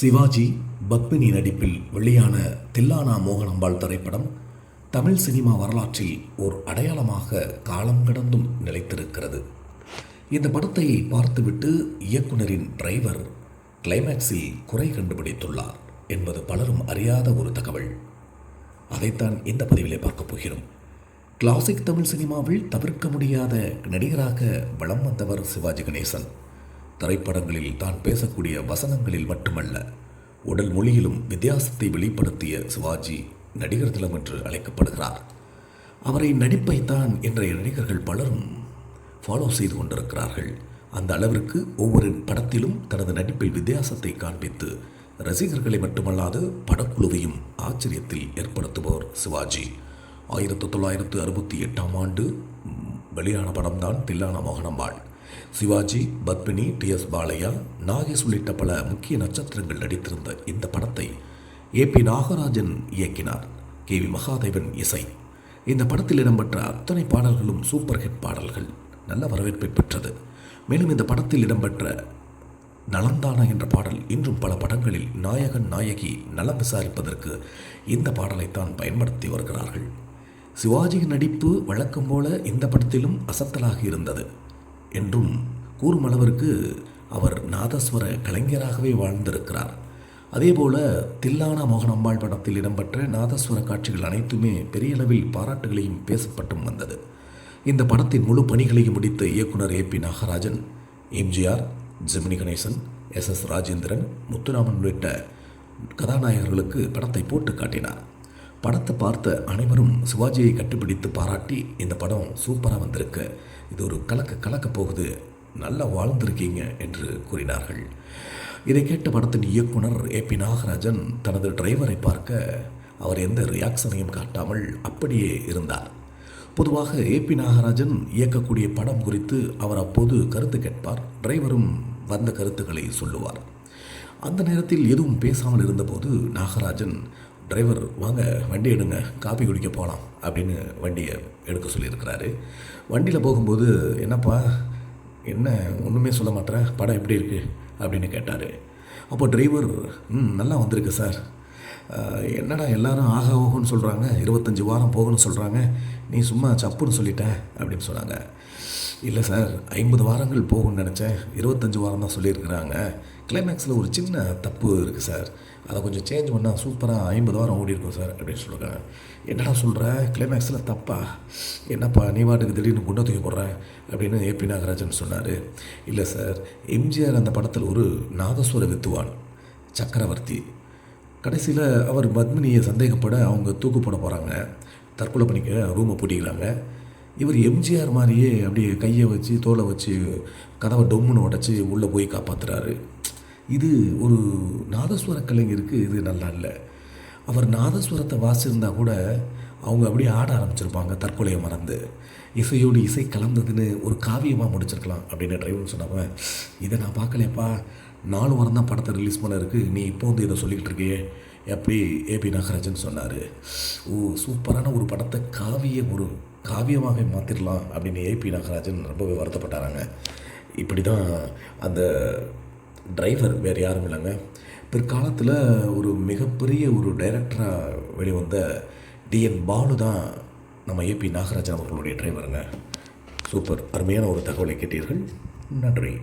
சிவாஜி பத்மினி நடிப்பில் வெளியான தில்லானா மோகனம்பாள் திரைப்படம் தமிழ் சினிமா வரலாற்றில் ஓர் அடையாளமாக காலம் கடந்தும் நிலைத்திருக்கிறது. இந்த படத்தை பார்த்துவிட்டு இயக்குனரின் டிரைவர் கிளைமேக்ஸில் குறை கண்டுபிடித்துள்ளார் என்பது பலரும் அறியாத ஒரு தகவல். அதைத்தான் இந்த பதிவிலே பார்க்கப் போகிறோம். கிளாசிக் தமிழ் சினிமாவில் தவிர்க்க முடியாத நடிகராக வலம் வந்தவர் சிவாஜி கணேசன். திரைப்படங்களில் தான் பேசக்கூடிய வசனங்களில் மட்டுமல்ல உடல் மொழியிலும் வித்தியாசத்தை வெளிப்படுத்திய சிவாஜி நடிகர் திலம் என்று அழைக்கப்படுகிறார். அவரை நடிப்பைத்தான் இன்றைய நடிகர்கள் பலரும் ஃபாலோ செய்து கொண்டிருக்கிறார்கள். அந்த அளவிற்கு ஒவ்வொரு படத்திலும் தனது நடிப்பில் வித்தியாசத்தை காண்பித்து ரசிகர்களை மட்டுமல்லாது படக்குழுவையும் ஆச்சரியத்தில் ஏற்படுத்துபவர் சிவாஜி. ஆயிரத்தி தொள்ளாயிரத்து அறுபத்தி எட்டாம் ஆண்டு வெளியான படம்தான் தில்லான மோகனம்பாள். சிவாஜி பத்மினி டி எஸ் பாலையா நாகேஷ் உள்ளிட்ட பல முக்கிய நட்சத்திரங்கள் நடித்திருந்த இந்த படத்தை ஏ பி நாகராஜன் இயக்கினார். கே வி மகாதேவன் இசை. இந்த படத்தில் இடம்பெற்ற அத்தனை பாடல்களும் சூப்பர் ஹிட் பாடல்கள். நல்ல வரவேற்பை பெற்றது. மேலும் இந்த படத்தில் இடம்பெற்ற நலந்தானா என்ற பாடல் இன்றும் பல படங்களில் நாயகன் நாயகி நலம் விசாரிப்பதற்கு இந்த பாடலைத்தான் பயன்படுத்தி வருகிறார்கள். சிவாஜியின் நடிப்பு வழக்கம் போல இந்த படத்திலும் அசத்தலாக இருந்தது. என்றும் கூறும் அளவிற்கு அவர் நாதஸ்வர கலைஞராகவே வாழ்ந்திருக்கிறார். அதேபோல தில்லானா மோகனம்பாள் படத்தில் இடம்பெற்ற நாதஸ்வர காட்சிகள் அனைத்துமே பெரிய அளவில் பாராட்டுகளையும் பேசப்பட்டும் வந்தது. இந்த படத்தின் முழு பணிகளையும் முடித்த இயக்குனர் A P Nagarajan MGR Gemini Ganesan S S Rajendran Muthuraman உள்ளிட்ட கதாநாயகர்களுக்கு படத்தை போட்டு காட்டினார். படத்தை பார்த்த அனைவரும் சிவாஜியை கட்டுப்பிடித்து பாராட்டி இந்த படம் சூப்பராக வந்திருக்கு. இது ஒரு கலக்க கலக்க போகுது. நல்லா வாழ்ந்திருக்கீங்க என்று கூறினார்கள். இதை கேட்ட படத்தின் இயக்குனர் ஏ பி நாகராஜன் தனது டிரைவரை பார்க்க அவர் எந்த ரியாக்ஷனையும் காட்டாமல் அப்படியே இருந்தார். பொதுவாக ஏ பி நாகராஜன் இயக்கக்கூடிய படம் குறித்து அவர் அப்போது கருத்து கேட்பார். டிரைவரும் வந்த கருத்துக்களை சொல்லுவார். அந்த நேரத்தில் எதுவும் பேசாமல் இருந்தபோது நாகராஜன் டிரைவர் வாங்க வண்டி எடுங்க காப்பி குடிக்க போகலாம் அப்படின்னு வண்டியை எடுக்க சொல்லியிருக்கிறாரு. வண்டியில் போகும்போது என்னப்பா என்ன ஒன்றுமே சொல்ல மாட்டேற படம் எப்படி இருக்குது அப்படின்னு கேட்டார். அப்போ டிரைவர் ம் நல்லா வந்திருக்கு சார். என்னடா எல்லாரும் ஆக ஓகோன்னு சொல்கிறாங்க இருபத்தஞ்சி வாரம் போகணும்னு சொல்கிறாங்க நீ சும்மா சப்புன்னு சொல்லிட்டேன் அப்படின்னு சொன்னாங்க. இல்லை சார் ஐம்பது வாரங்கள் போகும்னு நினச்சேன். இருபத்தஞ்சி வாரம் தான் சொல்லியிருக்கிறாங்க. கிளைமேக்ஸில் ஒரு சின்ன தப்பு இருக்குது சார். அதை கொஞ்சம் சேஞ்ச் பண்ணால் சூப்பராக ஐம்பது வாரம் ஓடி இருக்கும் சார் அப்படின்னு சொல்கிறாங்க என்னடா சொல்கிற கிளைமேக்ஸில் தப்பா? என்னப்பா நீ வாட்டுக்கு திடீர்னு குண்டை தூக்கி போடுறேன் அப்படின்னு ஏபி நாகராஜன் சொன்னார். இல்லை சார் எம்ஜிஆர் அந்த படத்தில் ஒரு நாதஸ்வர வித்துவான் சக்கரவர்த்தி. கடைசியில் அவர் பத்மினியை சந்தேகப்பட அவங்க தூக்கு போட போகிறாங்க தற்கொலை பண்ணிக்க ரூமை பூட்டிக்கிறாங்க. இவர் எம்ஜிஆர் மாதிரியே அப்படியே கையை வச்சு தோலை வச்சு கதவை டொம்முன்னு உடச்சி உள்ளே போய் காப்பாற்றுறாரு இது ஒரு நாதஸ்வர கலைஞருக்கு இது நல்லா இல்லை. அவர் நாதஸ்வரத்தை வாசிச்சிருந்தா கூட அவங்க அப்படியே ஆட ஆரம்பிச்சிருப்பாங்க தற்கொலையை மறந்து. இசையோடு இசை கலந்ததுன்னு ஒரு காவியமாக முடிச்சிருக்கலாம் அப்படின்னு டிரைவர் சொன்னவன் இதை நான் பார்க்கலையப்பா. நாலு வாரம் தான் படத்தை ரிலீஸ் பண்ண இருக்குது நீ இப்போ வந்து இதை சொல்லிக்கிட்டு இருக்கியே. எப்படி ஏபி நாகராஜன் சொன்னார். ஓ சூப்பரான ஒரு படத்தை காவிய ஒரு காவியமாக மாற்றிடலாம் அப்படின்னு ஏபி நாகராஜன் ரொம்பவே வருத்தப்பட்டாராங்க. இப்படி தான் அந்த டிரைவர் வேறு யாரும் இல்லைங்க. பிற்காலத்தில் ஒரு மிகப்பெரிய ஒரு டைரக்டராக வெளிவந்த டிஎன் பாலு தான் நம்ம ஏபி நாகராஜன் அவர்களுடைய டிரைவருங்க சூப்பர். அருமையான ஒரு தகவலை கேட்டீர்கள். நன்றி.